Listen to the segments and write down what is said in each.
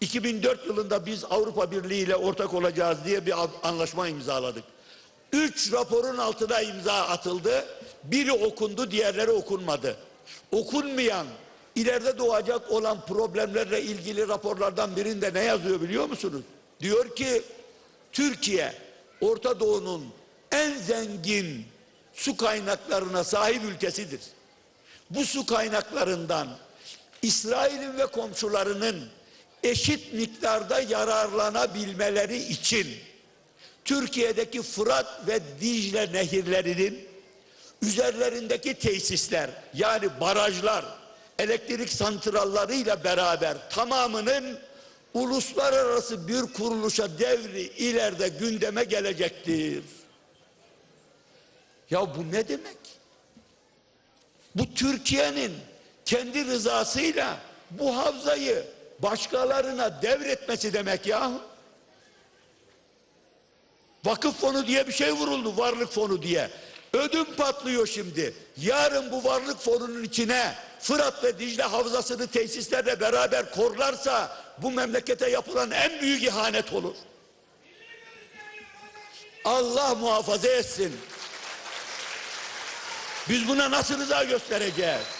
2004 yılında biz Avrupa Birliği ile ortak olacağız diye bir anlaşma imzaladık. Üç raporun altına imza atıldı. Biri okundu, diğerleri okunmadı. Okunmayan, ileride doğacak olan problemlerle ilgili raporlardan birinde ne yazıyor biliyor musunuz? Diyor ki Türkiye Orta Doğu'nun en zengin su kaynaklarına sahip ülkesidir. Bu su kaynaklarından İsrail'in ve komşularının eşit miktarda yararlanabilmeleri için Türkiye'deki Fırat ve Dicle nehirlerinin üzerlerindeki tesisler yani barajlar, elektrik santrallarıyla beraber tamamının uluslararası bir kuruluşa devri ileride gündeme gelecektir. Ya bu ne demek? Bu Türkiye'nin kendi rızasıyla bu havzayı başkalarına devretmesi demek ya. Vakıf fonu diye bir şey vuruldu, varlık fonu diye. Ödüm patlıyor şimdi. Yarın bu varlık fonunun içine Fırat ve Dicle havzasını tesislerle beraber korlarsa bu memlekete yapılan en büyük ihanet olur. Allah muhafaza etsin. Biz buna nasıl rıza göstereceğiz?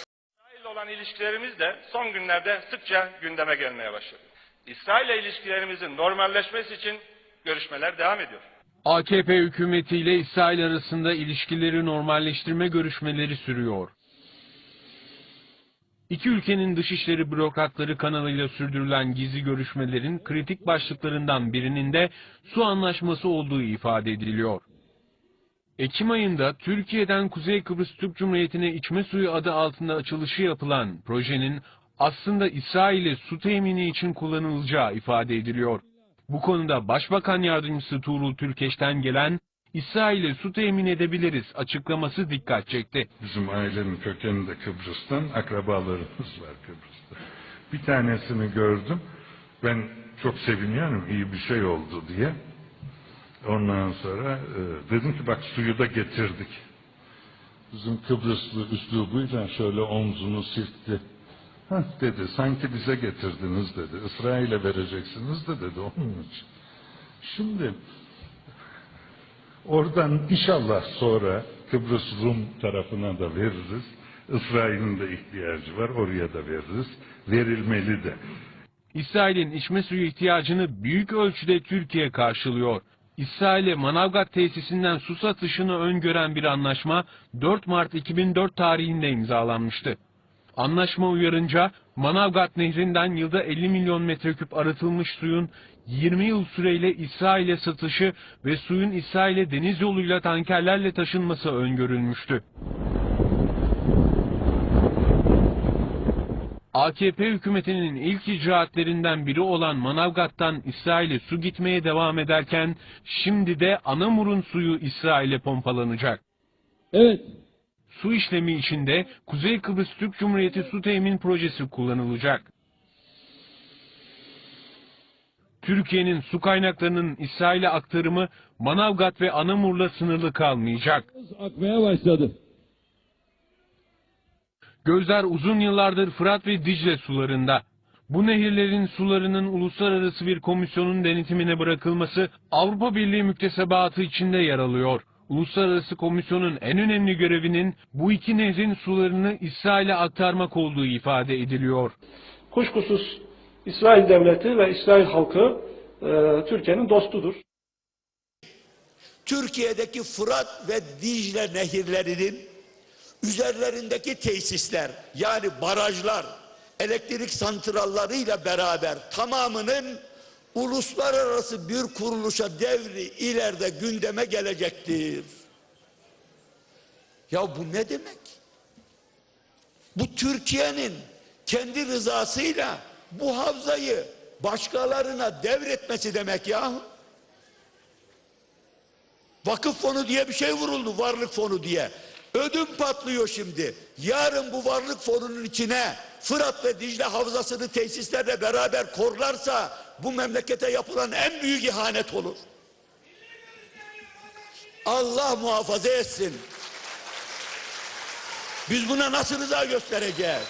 Olan ilişkilerimiz de son günlerde sıkça gündeme gelmeye başladı. İsrail ile ilişkilerimizin normalleşmesi için görüşmeler devam ediyor. AKP hükümetiyle İsrail arasında ilişkileri normalleştirme görüşmeleri sürüyor. İki ülkenin dışişleri bürokratları kanalıyla sürdürülen gizli görüşmelerin kritik başlıklarından birinin de su anlaşması olduğu ifade ediliyor. Ekim ayında Türkiye'den Kuzey Kıbrıs Türk Cumhuriyeti'ne içme suyu adı altında açılışı yapılan projenin aslında İsrail'e su temini için kullanılacağı ifade ediliyor. Bu konuda Başbakan Yardımcısı Tuğrul Türkeş'ten gelen İsrail'e su temin edebiliriz açıklaması dikkat çekti. Bizim ailenin kökeni de Kıbrıs'tan, akrabalarımız var Kıbrıs'ta. Bir tanesini gördüm, ben çok seviniyorum iyi bir şey oldu diye. Ondan sonra e, dedim ki bak suyu da getirdik. Bizim Kıbrıslı üslubuyla şöyle omzunu silkti. Hah dedi sanki bize getirdiniz dedi. İsrail'e vereceksiniz de dedi onun için. Şimdi oradan inşallah sonra Kıbrıs Rum tarafına da veririz. İsrail'in de ihtiyacı var oraya da veririz. Verilmeli de. İsrail'in içme suyu ihtiyacını büyük ölçüde Türkiye karşılıyor. İsrail'e Manavgat tesisinden su satışını öngören bir anlaşma 4 Mart 2004 tarihinde imzalanmıştı. Anlaşma uyarınca Manavgat Nehri'nden yılda 50 milyon metreküp arıtılmış suyun 20 yıl süreyle İsrail'e satışı ve suyun İsrail'e deniz yoluyla tankerlerle taşınması öngörülmüştü. AKP hükümetinin ilk icraatlerinden biri olan Manavgat'tan İsrail'e su gitmeye devam ederken şimdi de Anamur'un suyu İsrail'e pompalanacak. Evet, Su işlemi içinde Kuzey Kıbrıs Türk Cumhuriyeti Su Temin Projesi kullanılacak. Türkiye'nin su kaynaklarının İsrail'e aktarımı Manavgat ve Anamur'la sınırlı kalmayacak. akmaya başladı. Gözler uzun yıllardır Fırat ve Dicle sularında. Bu nehirlerin sularının uluslararası bir komisyonun denetimine bırakılması Avrupa Birliği müktesebatı içinde yer alıyor. Uluslararası komisyonun en önemli görevinin bu iki nehrin sularını İsrail'e aktarmak olduğu ifade ediliyor. Kuşkusuz İsrail devleti ve İsrail halkı e, Türkiye'nin dostudur. Türkiye'deki Fırat ve Dicle nehirlerinin üzerlerindeki tesisler yani barajlar, elektrik santrallarıyla beraber tamamının uluslararası bir kuruluşa devri ileride gündeme gelecektir. Ya bu ne demek? Bu Türkiye'nin kendi rızasıyla bu havzayı başkalarına devretmesi demek ya. Vakıf fonu diye bir şey vuruldu, varlık fonu diye. Ödüm patlıyor şimdi. Yarın bu varlık fonunun içine Fırat ve Dicle havzasını tesislerle beraber korlarsa bu memlekete yapılan en büyük ihanet olur. Allah muhafaza etsin. Biz buna nasıl rıza göstereceğiz?